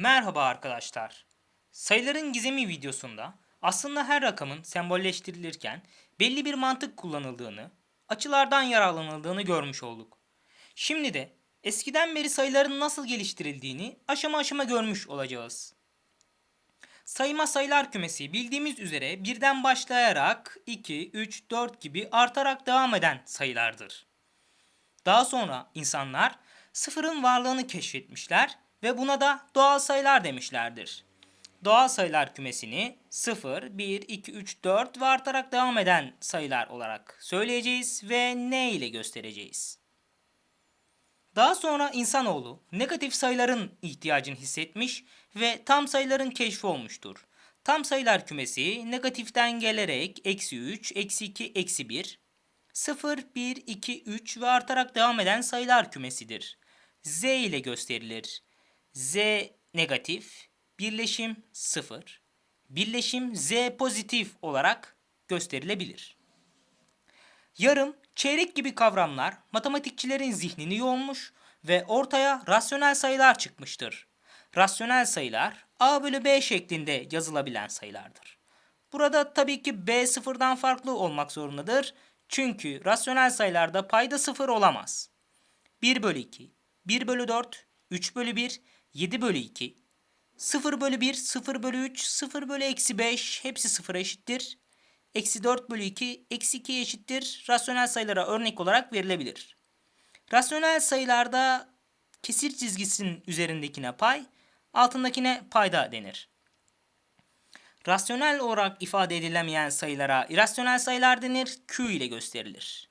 Merhaba arkadaşlar. Sayıların gizemi videosunda aslında her rakamın sembolleştirilirken belli bir mantık kullanıldığını, açılardan yararlanıldığını görmüş olduk. Şimdi de eskiden beri sayıların nasıl geliştirildiğini aşama aşama görmüş olacağız. Sayma sayılar kümesi bildiğimiz üzere birden başlayarak 2, 3, 4 gibi artarak devam eden sayılardır. Daha sonra insanlar sıfırın varlığını keşfetmişler ve buna da doğal sayılar demişlerdir. Doğal sayılar kümesini 0, 1, 2, 3, 4 ve artarak devam eden sayılar olarak söyleyeceğiz ve ne ile göstereceğiz. Daha sonra insanoğlu negatif sayıların ihtiyacını hissetmiş ve tam sayıların keşfi olmuştur. Tam sayılar kümesi negatiften gelerek eksi 3, eksi 2, eksi 1, 0, 1, 2, 3 ve artarak devam eden sayılar kümesidir. Z ile gösterilir. Z negatif, birleşim 0, birleşim Z pozitif olarak gösterilebilir. Yarım, çeyrek gibi kavramlar matematikçilerin zihnini yoğunmuş ve ortaya rasyonel sayılar çıkmıştır. Rasyonel sayılar a bölü b şeklinde yazılabilen sayılardır. Burada tabii ki b sıfırdan farklı olmak zorundadır. Çünkü rasyonel sayılarda payda sıfır olamaz. 1 bölü 2, 1 bölü 4, 3 bölü 1, 7 bölü 2, 0 bölü 1, 0 bölü 3, 0 bölü eksi 5 hepsi sıfıra eşittir. Eksi 4 bölü 2, eksi 2 eşittir. Rasyonel sayılara örnek olarak verilebilir. Rasyonel sayılarda kesir çizgisinin üzerindekine pay, altındakine payda denir. Rasyonel olarak ifade edilemeyen sayılara irrasyonel sayılar denir, Q ile gösterilir.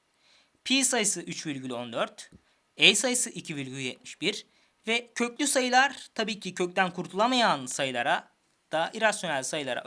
Pi sayısı 3,14, E sayısı 2,71 ve köklü sayılar tabii ki kökten kurtulamayan sayılara da irrasyonel sayılara